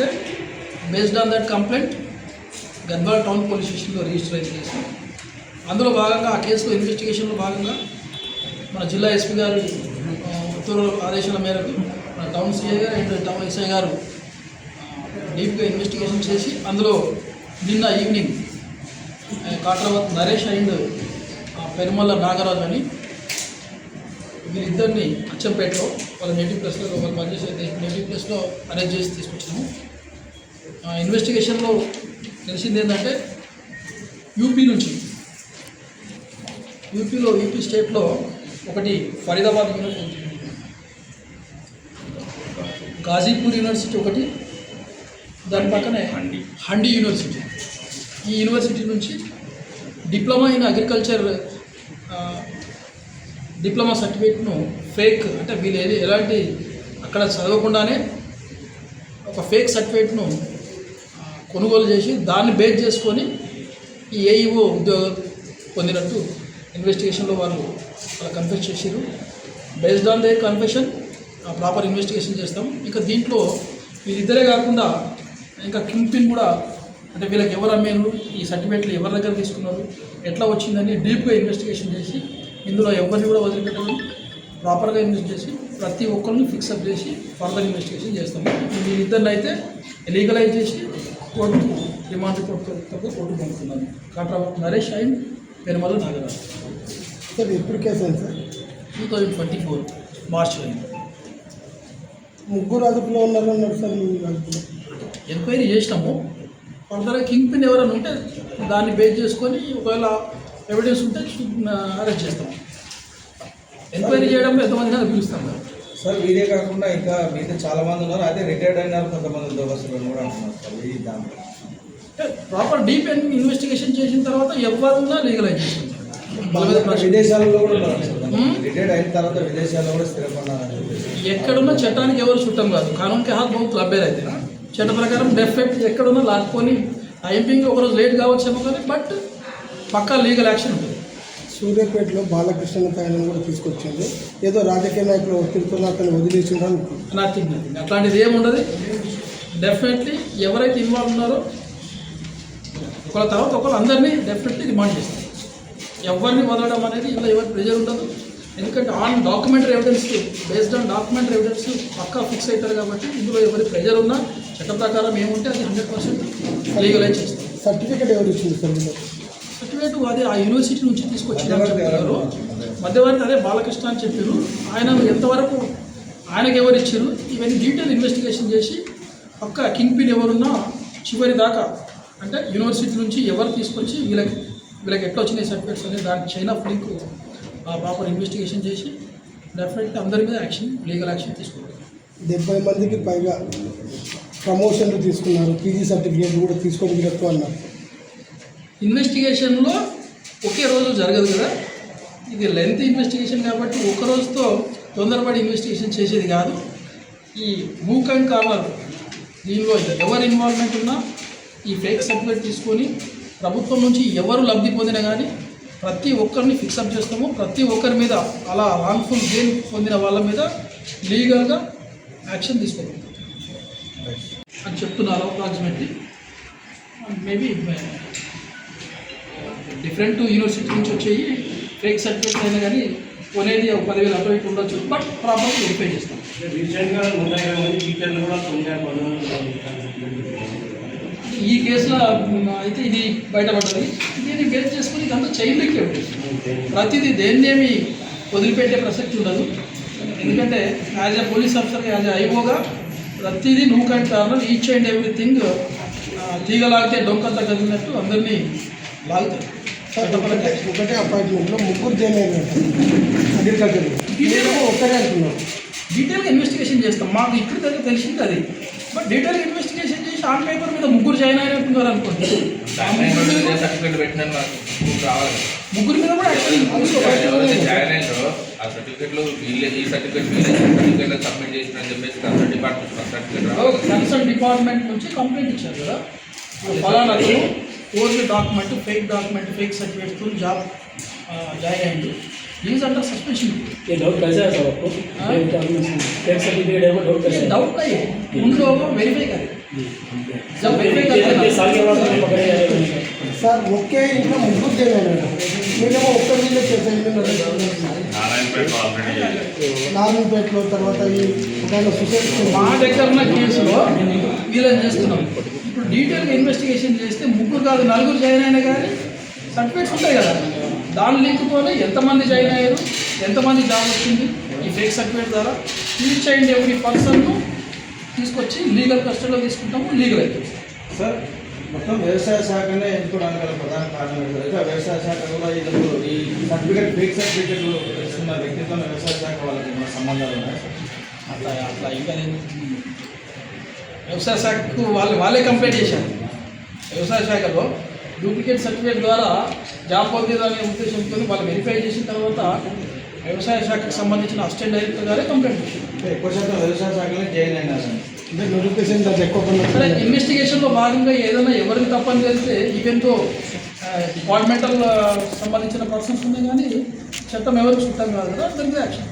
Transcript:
చేస్తే based on that complaint Gadwal town police స్టేషన్లో register అయింది కేసు అందులో భాగంగా ఆ కేసులో ఇన్వెస్టిగేషన్లో భాగంగా మన జిల్లా ఎస్పీ గారు ఉత్తర్వుల ఆదేశాల మేరకు మన టౌన్ సిఐ గారు అండ్ టౌన్ ఎస్ఐ గారు డీప్గా ఇన్వెస్టిగేషన్ చేసి అందులో నిన్న ఈవినింగ్ కాట్రావత్ నరేష్ అండ్ పెరుమల్ల నాగరాజు అని వీరిద్దరిని అచ్చంపేటలో వాళ్ళ నేటివ్ ప్లేస్లో వాళ్ళు పనిచేసే నేటివ్ ప్లేస్లో అరేంజ్ చేసి తీసుకొచ్చాము ఇన్వెస్టిగేషన్లో తెలిసింది ఏంటంటే యూపీ నుంచి యూపీలో యూపీ స్టేట్లో ఒకటి ఫరీదాబాద్ యూనివర్సిటీ గాజీపూర్ యూనివర్సిటీ ఒకటి దాని పక్కనే హండి. యూనివర్సిటీ. ఈ యూనివర్సిటీ నుంచి డిప్లొమా ఇన్ అగ్రికల్చర్ డిప్లొమా సర్టిఫికేట్ను ఫేక్ అంటే వీళ్ళు ఏది ఎలాంటి అక్కడ చదవకుండానే ఒక ఫేక్ సర్టిఫికేట్ను కొనుగోలు చేసి దాన్ని బేస్ చేసుకొని ఈ ఏఈఓ ఉద్యోగం పొందినట్టు ఇన్వెస్టిగేషన్లో వాళ్ళు వాళ్ళు కన్ఫెస్ చేసారు based on their confession proper investigation చేస్తాం. ఇంకా దీంట్లో వీరిద్దరే కాకుండా ఇంకా కింపిన్ కూడా అంటే వీళ్ళకి ఎవరు అమ్మేరు ఈ సర్టిఫికేట్లు ఎవరి దగ్గర తీసుకున్నారు ఎట్లా వచ్చిందని డీప్గా ఇన్వెస్టిగేషన్ చేసి ఇందులో ఎవరిని కూడా వదిలిపెట్టడం ప్రాపర్గా ఇన్వెస్ట్ చేసి ప్రతి ఒక్కరిని ఫిక్సప్ చేసి ఫర్దర్ ఇన్వెస్టిగేషన్ చేస్తాము వీళ్ళిద్దరిని అయితే లీగలైజ్ చేసి కోర్టుకు రిమాండ్ కోర్టు కోర్టు పంపుతున్నాను కాట్రా నరేష్ అండ్ పెరుమల నాగరాజు. సార్ ఎప్పుడు కేసు అయింది sir? Two thousand twenty four March అయింది. ముగ్గురు అదుపులో ఉన్నారు అన్నారు సార్ ఎంక్వైరీ చేసినాము. ఫర్దర్గా కింగ్ పిన్ ఎవరైనా ఉంటే దాన్ని బేస్ చేసుకొని ఒకవేళ ఎవిడెన్స్ ఉంటే అరెస్ట్ చేస్తాం ఎంక్వైరీ చేయడంలో ఎంతమంది పిలుస్తాం కదా సార్ వీరే కాకుండా ఇంకా మిగతా చాలా మంది ఉన్నారు. అదే రిటైర్డ్ అయినారు కొంతమంది ఉద్యోగస్తులు కూడా అంటున్నారు సార్ ఈ దాంట్లో. ప్రాపర్ డీప్ ఇన్వెస్టిగేషన్ చేసిన తర్వాత ఎవరున్నా లీగలైజ్ మీద విదేశాలలో కూడా సార్. Hmm? రిటైర్డ్ అయిన తర్వాత విదేశాల్లో కూడా స్థిరపడినారని చెప్పేసి. ఎక్కడున్నా చట్టానికి ఎవరు చుట్టం కాదు. కానూన్ కే హాత్ బహుత్ లబ్బేర్ అయితే చట్ట ప్రకారం డెఫెక్ట్ ఎక్కడున్నా లాక్కొని టైపింగ్ ఒకరోజు లేట్ కావచ్చేమో కానీ బట్ పక్కా లీగల్ యాక్షన్ ఉంటుంది. సూర్యాపేటలో బాలకృష్ణ ఆయన కూడా తీసుకొచ్చింది. ఏదో రాజకీయ నాయకులు ఒత్తిడితో అతను అనుకుంటున్నాను. నథింగ్ నథింగ్ అట్లాంటిది ఏమి ఉండదు డెఫినెట్లీ ఎవరైతే ఇన్వాల్వ్ ఉన్నారో ఒకళ్ళ తర్వాత ఒకళ్ళు అందరినీ డెఫినెట్లీ రిమాండ్ చేస్తారు. ఎవరిని వదలడం అనేది ఇలా ఎవరి ప్రెజర్ ఉండదు. ఎందుకంటే on documentary evidence based on documentary evidence Pakka fix అవుతారు కాబట్టి ఇందులో ఎవరి ప్రెజర్ ఉన్నా చట్ట ప్రకారం ఏముంటే అది హండ్రెడ్ పర్సెంట్ లీగలైజ్ చేస్తారు. సర్టిఫికేట్ ఎవరు ఇచ్చింది సార్ సర్టిఫికేట్ అది ఆ యూనివర్సిటీ నుంచి తీసుకొచ్చిందని చెప్తున్నారు మధ్యవర్తి అదే బాలకృష్ణ అని చెప్పారు. ఆయన ఎంతవరకు ఆయనకు ఎవరు ఇచ్చారు? ఇవన్నీ డీటెయిల్ ఇన్వెస్టిగేషన్ చేసి పక్క కింగ్ పిన్ ఎవరున్నా చివరి దాకా అంటే యూనివర్సిటీ నుంచి ఎవరు తీసుకొచ్చి వీళ్ళకి వీళ్ళకి ఎట్లా వచ్చినాయి సర్టిఫికేట్స్ అనేది దానికి chain of link proper investigation చేసి డెఫినెట్గా అందరి మీద యాక్షన్ లీగల్ యాక్షన్ తీసుకుంటారు. డెబ్బై మందికి పైగా ప్రమోషన్లు తీసుకున్నారు పీజీ సర్టిఫికేట్ కూడా తీసుకోగలరు అన్నారు. ఇన్వెస్టిగేషన్లో ఒకే రోజు జరగదు కదా? ఇది లెంత్ ఇన్వెస్టిగేషన్ కాబట్టి ఒక రోజుతో తొందరపడి ఇన్వెస్టిగేషన్ చేసేది కాదు. ఈ మూక్ అండ్ కార్నర్ దీనిలో ఎవరు ఇన్వాల్వ్మెంట్ ఉన్నా ఈ ఫేక్ సర్టిఫికేట్ తీసుకొని ప్రభుత్వం నుంచి ఎవరు లబ్ధి పొందినా కానీ ప్రతి ఒక్కరిని ఫిక్సప్ చేస్తాము. ప్రతి ఒక్కరి మీద అలా రాంగ్ఫుల్ గెయిన్ పొందిన వాళ్ళ మీద లీగల్గా యాక్షన్ తీసుకోగలుగుతాం అని చెప్తున్నారు అప్రాక్సిమేట్లీ మేబీ డిఫరెంట్ యూనివర్సిటీ నుంచి వచ్చేవి ఫేక్ సర్టిఫికేట్స్ అయినా కానీ కొనేది ఒక పదివేలు అటు ఇటు ఉండొచ్చు. బట్ ప్రాపర్ వెరిఫై చేస్తాం. రీసెంట్గా టీచర్లు కూడా ఈ కేసులో అయితే ఇది బయటపడ్డది. దీన్ని బేస్ చేసుకుని ఇదంతా చైన్ లింక్ ప్రతిదీ దేన్నేమి వదిలిపెట్టే ప్రసక్తి ఉండదు. ఎందుకంటే as a police officer as a ఐఓగా ప్రతిదీ నువ్వు కంటే కారణం ఈచ్ అండ్ ఎవ్రీథింగ్ తీగ లాగితే డొంకంతా కదిలినట్టు అందరినీ లాగుతారు. చట్టపరంగా ఒకటే అపాయింట్మెంట్లో ముగ్గురు జాయిన్ అయినారు. అగ్రికల్చర్ నేను ఒక్కరే అంటున్నాను డీటెయిల్గా ఇన్వెస్టిగేషన్ చేస్తాం. మాకు ఇప్పుడు దగ్గర తెలిసింది అది. బట్ డీటెయిల్గా ఇన్వెస్టిగేషన్ చేసి ఆన్ పేపర్ మీద ముగ్గురు జాయిన్ అయినట్టున్నారు అనుకోండి. ముగ్గురు మీద కూడా- ఆ సర్టిఫికేట్లు వీళ్ళే ఈ సర్టిఫికేట్ వీళ్ళే సబ్మిట్ చేసిన చెప్పేసి కన్సల్ట్ డిపార్ట్మెంట్ సర్టిఫికేట్ రావాలి కన్సర్న్ డిపార్ట్మెంట్ నుంచి కంప్లైంట్ ఇచ్చారు కదా. ఫలానా Old document fake document fake సర్టిఫికేట్తో job join అయ్యింది యూజ్ అండర్ సస్పెన్షన్ ये डाउट कैसा है सर आपको हाँ? फेक सर्टिफिकेट है वो डाउट कैसा है डाउट नहीं है उन लोगों को वेरीफाई करें जब वेरीफाई करते हैं साल के बाद हम पकड़े जाएंगे సార్ ఒకే ఇంట్లో ముగ్గురు చేయలేదు మీరేమో ఒక్క వీళ్ళే చేసేది నారాయణపేట ఆల్రెడీ నారాయణపేటలో తర్వాత ఈ ఒకవేళ సుసేట్ మా దగ్గర ఉన్న కేసులో వీళ్ళని చేస్తున్నాం ఇప్పుడు డీటెయిల్గా ఇన్వెస్టిగేషన్ చేస్తే ముగ్గురు కాదు నలుగురు జాయిన్ అయినా కానీ సర్టిఫికేట్స్ ఉంటాయి కదా. దాని లింక్తోనే ఎంతమంది జాయిన్ అయ్యారు ఎంతమంది జాబ్ వచ్చింది ఈ ఫేక్ సర్టిఫికేట్ ద్వారా ఈచ్ అండ్ ఎవ్రీ పర్సన్ను తీసుకొచ్చి లీగల్ కస్టడీలో తీసుకుంటాము లీగల్ అయితే. సార్ మొత్తం వ్యవసాయ శాఖనే ఎంచుకోవడానికి గల ప్రధాన కారణం ఏంటంటే వ్యవసాయ శాఖ కూడా ఇది ఈ సర్టిఫికేట్ ఫేక్ సర్టిఫికేట్లు ఇస్తున్న వ్యక్తితో వ్యవసాయ శాఖ వాళ్ళకి ఏమైనా సంబంధాలు ఉన్నాయి అట్లా అట్లా ఇంకా నేను వ్యవసాయ శాఖకు వాళ్ళు వాళ్ళే కంప్లైంట్ చేశారు. వ్యవసాయ శాఖలో డూప్లికేట్ సర్టిఫికేట్ ద్వారా జాబ్ పొందేదనే ఉద్దేశంతో వాళ్ళు వెరిఫై చేసిన తర్వాత వ్యవసాయ శాఖకు సంబంధించిన అసిస్టెంట్ డైరెక్టర్ గారే కంప్లైంట్ చేశారు. అంటే ఎక్కువ శాతం వ్యవసాయ శాఖలో సరే పని ఇన్వెస్టిగేషన్లో భాగంగా ఏదైనా ఎవరికి తప్పని తెలిస్తే ఈవెన్తో డిపార్ట్మెంటల్ సంబంధించిన పర్సన్స్ ఉన్నాయి కానీ చట్టం ఎవరికి చుట్టం కాదు కదా దానికి యాక్షన్.